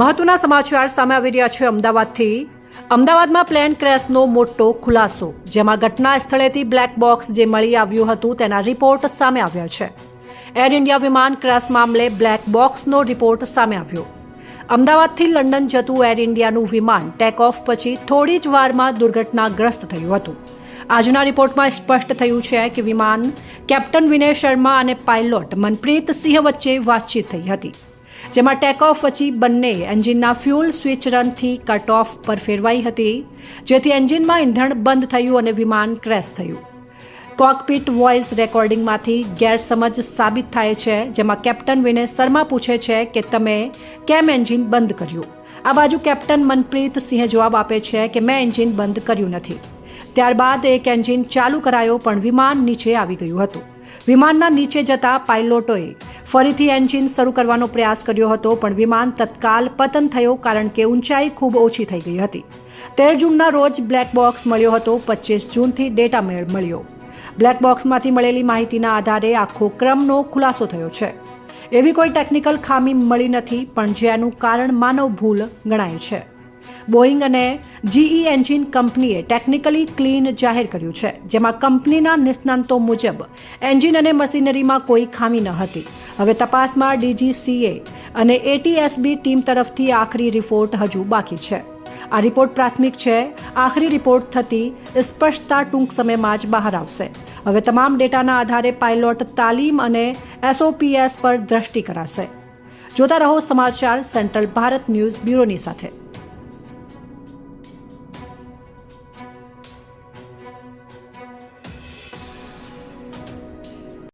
મહત્વના સમાચાર સામે આવી રહ્યા છે અમદાવાદથી. અમદાવાદમાં પ્લેન ક્રેશનો મોટો ખુલાસો, જેમાં ઘટના સ્થળેથી બ્લેક બોક્સ જે મળી આવ્યું હતું તેના રિપોર્ટ સામે આવ્યા છે. એર ઇન્ડિયા વિમાન ક્રેશ મામલે બ્લેક બોક્સનો રિપોર્ટ સામે આવ્યો. અમદાવાદથી લંડન જતું એર ઇન્ડિયાનું વિમાન ટેક ઓફ પછી થોડી જ વારમાં દુર્ઘટનાગ્રસ્ત થયું હતું. આજના રિપોર્ટમાં સ્પષ્ટ થયું છે કે વિમાન કેપ્ટન વિનય શર્મા અને પાયલોટ મનપ્રીત સિંહ વચ્ચે વાતચીત થઈ હતી. જેમાં ટેક ઓફ પછી બંને એન્જિનના ફ્યુલ સ્વિચ રનથી કટ ઓફ પર ફેરવાઈ હતી, જેથી એન્જિનમાં ઇંધણ બંધ થયું અને વિમાન ક્રેશ થયું. કોકપીટ વોઇસ રેકોર્ડિંગમાંથી ગેરસમજ સાબિત થાય છે, જેમાં કેપ્ટન વિનય શર્મા પૂછે છે કે તમે કેમ એન્જિન બંધ કર્યું? આ બાજુ કેપ્ટન મનપ્રીત સિંહે જવાબ આપે છે કે મેં એન્જિન બંધ કર્યું નથી. ત્યારબાદ એક એન્જિન ચાલુ કરાયો, પણ વિમાન નીચે આવી ગયું હતું. વિમાનના નીચે જતા પાયલોટોએ ફરીથી એન્જિન શરૂ કરવાનો પ્રયાસ કર્યો હતો, પણ વિમાન તત્કાલ પતન થયો કારણ કે ઊંચાઈ ખૂબ ઓછી થઈ ગઈ હતી. તેર જૂનના રોજ બ્લેક બોક્સ મળ્યો હતો પચીસ જૂનથી ડેટા મેળ મળ્યો. બ્લેક બોક્સમાંથી મળેલી માહિતીના આધારે આખો ક્રમનો ખુલાસો થયો છે. એવી કોઈ ટેકનિકલ ખામી મળી નથી, પણ જેનું કારણ માનવ ભૂલ ગણાય છે. બોઈંગ અને જીઈ એન્જિન કંપનીએ ટેકનિકલી ક્લીન જાહેર કર્યું છે, જેમાં કંપનીના નિષ્ણાંતો મુજબ એન્જિન અને મશીનરીમાં કોઈ ખામી ન હતી. હવે તપાસમાં ડીજીસીએ અને એટીએસબી ટીમ તરફથી આખરી રિપોર્ટ હજુ બાકી છે. આ રિપોર્ટ પ્રાથમિક છે, આખરી રિપોર્ટ થતી સ્પષ્ટતા ટૂંક સમયમાં જ બહાર આવશે. હવે તમામ ડેટાના આધારે પાયલોટ તાલીમ અને એસઓપીએસ પર દ્રષ્ટિ કરાશે. જોતા રહો સમાચાર, સેન્ટ્રલ ભારત ન્યૂઝ બ્યુરોની સાથે.